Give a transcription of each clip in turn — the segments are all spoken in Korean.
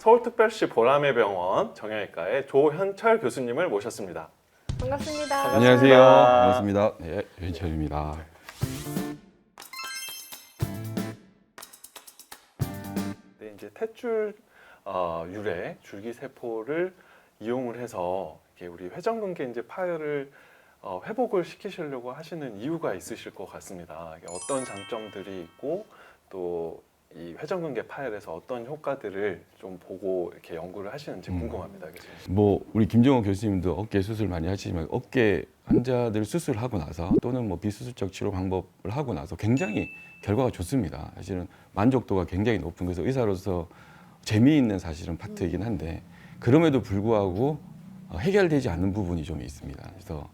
서울특별시 보람의 병원 정형외과의 조현철 교수님을 모셨습니다. 반갑습니다. 안녕하세요. 반갑습니다. 네, 윤철입니다. 네, 이제 탯줄 어, 유래 줄기 세포를 이용을 해서 우리 회전근개 이제 파열을 어, 회복을 시키시려고 하시는 이유가 있으실 것 같습니다. 어떤 장점들이 있고 또 이 회전근개 파열에서 어떤 효과들을 좀 보고 이렇게 연구를 하시는지 음. 궁금합니다. 교수님. 뭐 우리 김정호 교수님도 어깨 수술 많이 하시지만 어깨 환자들 수술하고 나서 또는 뭐 비수술적 치료 방법을 하고 나서 굉장히 결과가 좋습니다. 사실은 만족도가 굉장히 높은 그래서 의사로서 재미있는 사실은 파트이긴 한데 그럼에도 불구하고 어, 해결되지 않는 부분이 좀 있습니다. 그래서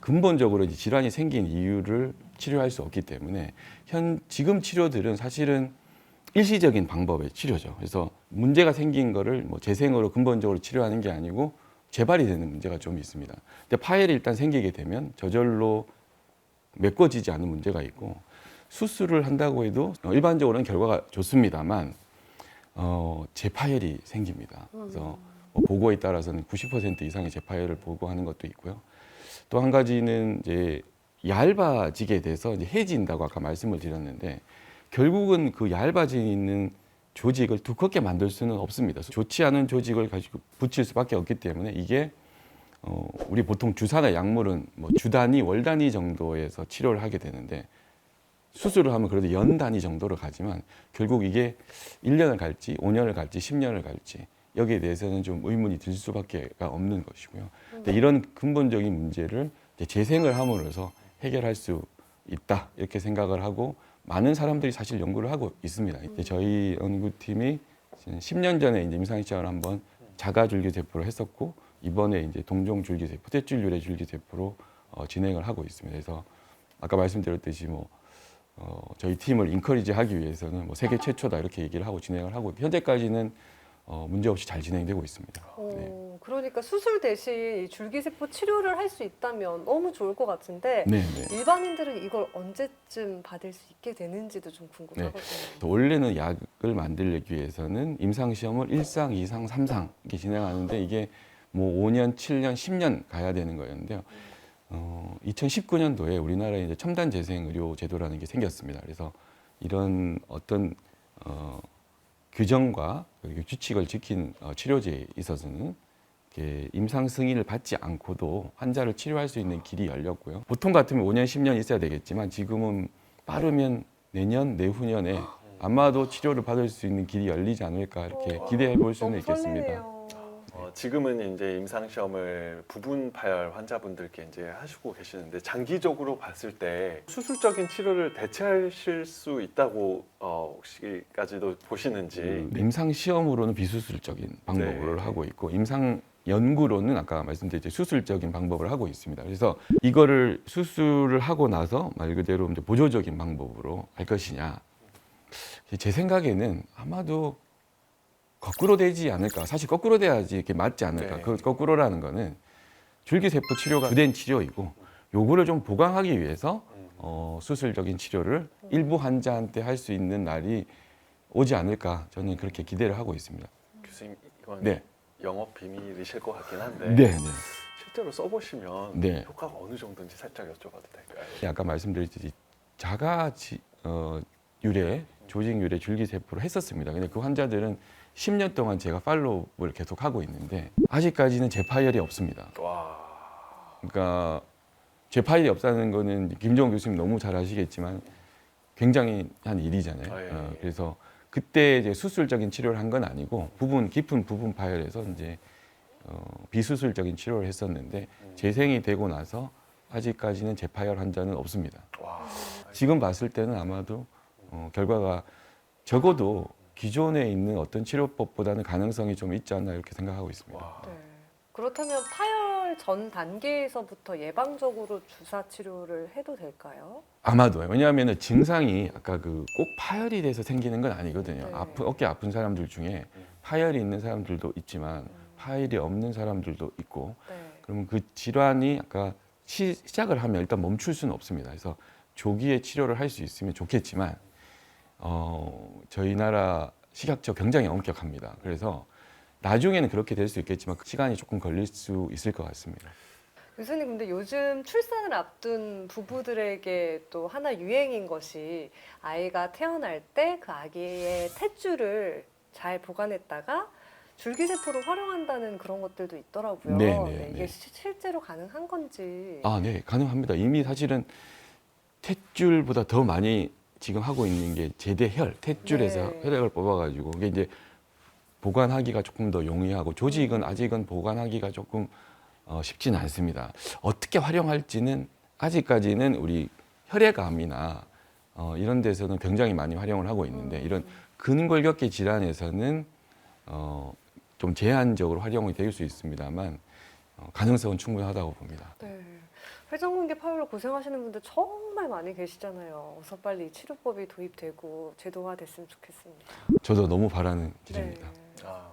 근본적으로 이제 질환이 생긴 이유를 치료할 수 없기 때문에 현 지금 치료들은 사실은 일시적인 방법의 치료죠. 그래서 문제가 생긴 거를 뭐 재생으로 근본적으로 치료하는 게 아니고 재발이 되는 문제가 좀 있습니다. 근데 파열이 일단 생기게 되면 저절로 메꿔지지 않는 문제가 있고 수술을 한다고 해도 어, 일반적으로는 결과가 좋습니다만 어, 재파열이 생깁니다. 그래서 뭐 보고에 따라서는 90% 이상의 재파열을 보고하는 것도 있고요. 또 한 가지는 이제 얇아지게 돼서 이제 해진다고 아까 말씀을 드렸는데 결국은 그 얇아져 있는 조직을 두껍게 만들 수는 없습니다. 좋지 않은 조직을 가지고 붙일 수밖에 없기 때문에 이게 어, 우리 보통 주사나 약물은 뭐 주 단위, 월 단위 정도에서 치료를 하게 되는데 수술을 하면 그래도 연 단위 정도로 가지만 결국 이게 1년을 갈지 5년을 갈지 10년을 갈지 여기에 대해서는 좀 의문이 들 수밖에 없는 것이고요. 근데 이런 근본적인 문제를 재생을 함으로써 해결할 수 있다 이렇게 생각을 하고 많은 사람들이 사실 연구를 하고 있습니다. 이제 저희 연구팀이 10년 전에 이제 임상 시험을 한번 자가줄기 세포로 했었고 이번에 이제 동종 줄기 세포, 탯줄 유래 줄기 세포로 어, 진행을 하고 있습니다. 그래서 아까 말씀드렸듯이 뭐 어, 저희 팀을 인커리지하기 위해서는 뭐 세계 최초다 이렇게 얘기를 하고 진행을 하고 현재까지는 어, 문제 없이 잘 진행되고 있습니다. 네. 어, 그러니까 수술 대신 이 줄기세포 치료를 할 수 있다면 너무 좋을 것 같은데 네, 네. 일반인들은 이걸 언제쯤 받을 수 있게 되는지도 좀 궁금하거든요. 원래는 약을 만들기 위해서는 임상 시험을 1상, 2상, 3상 이렇게 진행하는데 이게 뭐 5년, 7년, 10년 가야 되는 거였는데요. 어, 2019년도에 우리나라에 이제 첨단 재생 의료 제도라는 게 생겼습니다. 그래서 이런 어떤 어, 규정과 그리고 규칙을 지킨 어, 치료제에 있어서는 임상 승인을 받지 않고도 환자를 치료할 수 있는 길이 열렸고요. 보통 같으면 5년, 10년 있어야 되겠지만 지금은 빠르면 내년, 내후년에 아마도 치료를 받을 수 있는 길이 열리지 않을까 이렇게 어, 기대해 볼 수는 있겠습니다. 어, 지금은 이제 임상 시험을 부분 파열 환자분들께 이제 하시고 계시는데 장기적으로 봤을 때 수술적인 치료를 대체하실 수 있다고 어, 혹시까지도 보시는지 음, 임상 시험으로는 비수술적인 방법을 네. 하고 있고 임상 연구로는 아까 말씀드렸듯이 수술적인 방법을 하고 있습니다. 그래서 이거를 수술을 하고 나서 말 그대로 보조적인 방법으로 할 것이냐. 제 생각에는 아마도 거꾸로 되지 않을까. 사실 거꾸로 돼야지 이렇게 맞지 않을까. 네. 그 거꾸로라는 거는 줄기세포 치료가 주된 치료이고 요거를 좀 보강하기 위해서 어, 수술적인 치료를 일부 환자한테 할 수 있는 날이 오지 않을까. 저는 그렇게 기대를 하고 있습니다. 교수님 이건 네. 영업 비밀이실 것 같긴 한데 네, 네. 실제로 써보시면 네. 효과가 어느 정도인지 살짝 여쭤봐도 될까요? 아까 말씀드렸듯이 자가 지, 어, 유래 조직 유래 줄기세포를 했었습니다. 근데 그 환자들은 10년 동안 제가 팔로우를 계속 하고 있는데 아직까지는 재파열이 없습니다. 와 그러니까 재파열이 없다는 거는 김정은 교수님 너무 잘 아시겠지만 굉장히 한 일이잖아요. 아, 예, 어, 예. 그래서 그때 이제 수술적인 치료를 한 건 아니고 부분 깊은 부분 파열에서 이제 어, 비수술적인 치료를 했었는데 음. 재생이 되고 나서 아직까지는 재파열 환자는 없습니다. 와. 지금 봤을 때는 아마도 어, 결과가 적어도 기존에 있는 어떤 치료법보다는 가능성이 좀 있지 않나 이렇게 생각하고 있습니다. 와. 네. 그렇다면 파열 전 단계에서부터 예방적으로 주사 치료를 해도 될까요? 아마도요. 왜냐하면 증상이 아까 그 꼭 파열이 돼서 생기는 건 아니거든요. 네. 아프, 어깨 아픈 사람들 중에 파열이 있는 사람들도 있지만 파열이 없는 사람들도 있고 네. 그러면 그 질환이 아까 시, 시작을 하면 일단 멈출 수는 없습니다. 그래서 조기에 치료를 할 수 있으면 좋겠지만 어, 저희 나라 식약처 굉장히 엄격합니다. 그래서 나중에는 그렇게 될 수 있겠지만 그 시간이 조금 걸릴 수 있을 것 같습니다. 교수님 근데 요즘 출산을 앞둔 부부들에게 또 하나 유행인 것이 아이가 태어날 때 그 아기의 탯줄을 잘 보관했다가 줄기세포를 활용한다는 그런 것들도 있더라고요. 네, 네, 이게 네. 시- 실제로 가능한 건지. 아, 네, 가능합니다. 이미 사실은 탯줄보다 더 많이 지금 하고 있는 게 제대혈, 탯줄에서 네. 혈액을 뽑아가지고 이게 이제 보관하기가 조금 더 용이하고 조직은 아직은 보관하기가 조금 어, 쉽지는 않습니다. 어떻게 활용할지는 아직까지는 우리 혈액암이나 어, 이런 데서는 굉장히 많이 활용을 하고 있는데 이런 근골격계 질환에서는 어, 좀 제한적으로 활용이 될 수 있습니다만 어, 가능성은 충분하다고 봅니다. 네. 회전근개 파열로 고생하시는 분들 정말 많이 계시잖아요. 어서 빨리 이 치료법이 도입되고 제도화됐으면 좋겠습니다. 저도 너무 바라는 길입니다. 네. 아,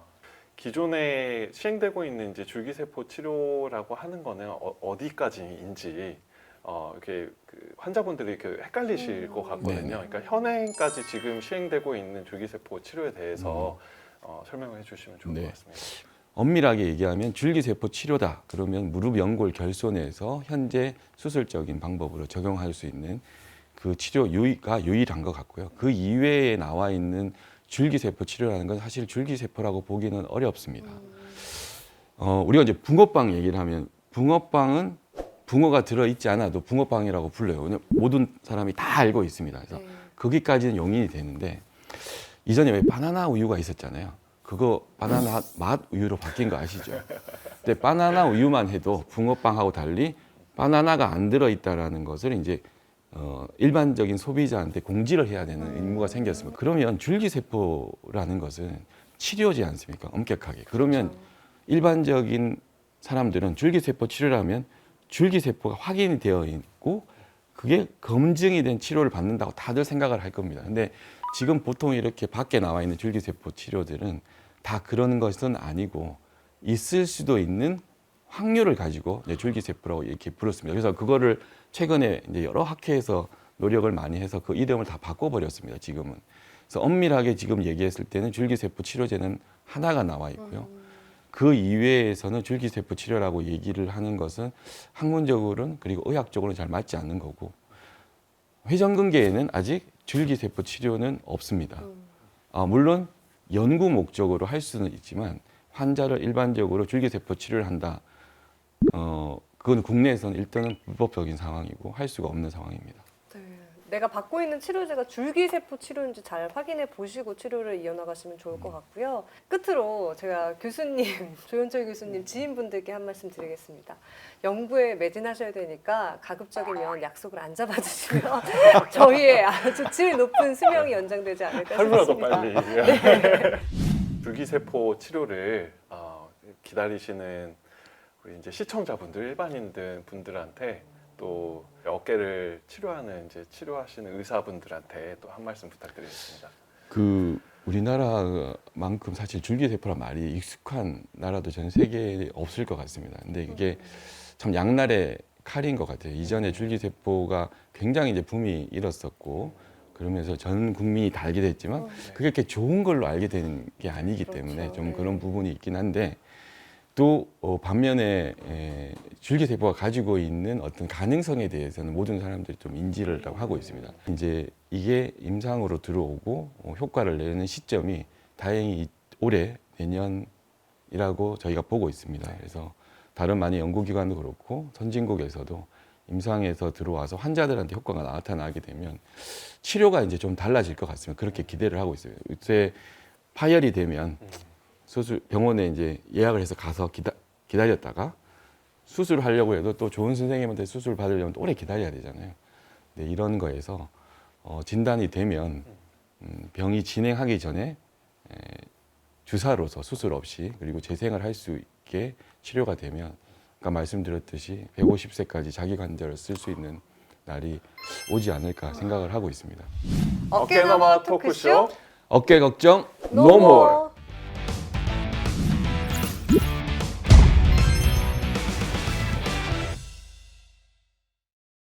기존에 시행되고 있는 이제 줄기세포 치료라고 하는 거는 어, 디까지인지 어, 이렇게 그 환자분들이 그 헷갈리실 음. 것 같거든요. 네네. 그러니까 현행까지 지금 시행되고 있는 줄기세포 치료에 대해서 어, 설명을 해주시면 좋을 네. 것 같습니다. 엄밀하게 얘기하면 줄기세포 치료다. 그러면 무릎 연골 결손에서 현재 수술적인 방법으로 적용할 수 있는 그 치료 유의가 유일한 것 같고요. 그 이외에 나와 있는 줄기세포 치료라는 건 사실 줄기세포라고 보기는 어렵습니다. 어, 우리가 이제 붕어빵 얘기를 하면 붕어빵은 붕어가 들어있지 않아도 붕어빵이라고 불러요. 왜냐면 모든 사람이 다 알고 있습니다. 그래서 네. 거기까지는 용인이 되는데 이전에 왜 바나나 우유가 있었잖아요. 그거 바나나 맛 우유로 바뀐 거 아시죠? 근데 바나나 우유만 해도 붕어빵하고 달리 바나나가 안 들어있다라는 것을 이제 어, 일반적인 소비자한테 공지를 해야 되는 의무가 생겼습니다. 그러면 줄기세포라는 것은 치료지 않습니까? 엄격하게. 그러면 일반적인 사람들은 줄기세포 치료라면 줄기세포가 확인이 되어 있고 그게 검증이 된 치료를 받는다고 다들 생각을 할 겁니다. 근데 지금 보통 이렇게 밖에 나와 있는 줄기세포 치료들은 다 그런 것은 아니고 있을 수도 있는 확률을 가지고 이제 줄기세포라고 이렇게 불렀습니다. 그래서 그거를 최근에 이제 여러 학회에서 노력을 많이 해서 그 이름을 다 바꿔버렸습니다. 지금은. 그래서 엄밀하게 지금 얘기했을 때는 줄기세포 치료제는 하나가 나와 있고요. 그 이외에서는 줄기세포 치료라고 얘기를 하는 것은 학문적으로는 그리고 의학적으로는 잘 맞지 않는 거고 회전근개에는 아직 줄기세포 치료는 없습니다. 아, 물론 연구 목적으로 할 수는 있지만 환자를 일반적으로 줄기세포 치료를 한다. 어, 그건 국내에서는 일단은 불법적인 상황이고 할 수가 없는 상황입니다. 네. 내가 받고 있는 치료제가 줄기세포 치료인지 잘 확인해 보시고 치료를 이어나가시면 좋을 것 같고요. 끝으로 제가 교수님, 조현철 교수님 지인분들께 한 말씀 드리겠습니다. 연구에 매진하셔야 되니까 가급적이면 약속을 안 잡아주시면 저희의 아주 질 높은 수명이 연장되지 않을까 싶습니다. 빨리 줄기세포 치료를 어, 기다리시는 우리 이제 시청자분들, 일반인들 분들한테 또 어깨를 치료하는 이제 치료하시는 의사분들한테 또 한 말씀 부탁드리겠습니다. 그 우리나라만큼 사실 줄기세포란 말이 익숙한 나라도 전 세계에 없을 것 같습니다. 근데 이게 참 양날의 칼인 것 같아요. 이전에 줄기세포가 굉장히 이제 붐이 일었었고 그러면서 전 국민이 다 알게 됐지만 어, 그게 이렇게 좋은 걸로 알게 되는 게 아니기 때문에 그렇죠. 좀 네. 그런 부분이 있긴 한데 또 어, 반면에 에, 줄기세포가 가지고 있는 어떤 가능성에 대해서는 모든 사람들이 좀 인지를 하고 있습니다. 이제 이게 임상으로 들어오고 어, 효과를 내는 시점이 다행히 이- 올해 내년이라고 저희가 보고 있습니다. 그래서 다른 많은 연구기관도 그렇고 선진국에서도 임상에서 들어와서 환자들한테 효과가 나타나게 되면 치료가 이제 좀 달라질 것 같습니다. 그렇게 기대를 하고 있어요. 요새 파열이 되면 수술 병원에 이제 예약을 해서 가서 기다, 기다렸다가 수술을 하려고 해도 또 좋은 선생님한테 수술 받으려면 또 오래 기다려야 되잖아요. 네, 이런 거에서 어, 진단이 되면 음, 병이 진행하기 전에 에, 주사로서 수술 없이 그리고 재생을 할 수 있게 치료가 되면 아까 말씀드렸듯이 150세까지 자기 관절을 쓸 수 있는 날이 오지 않을까 생각을 하고 있습니다. 어깨너머 토크쇼 어깨 걱정 노노 more.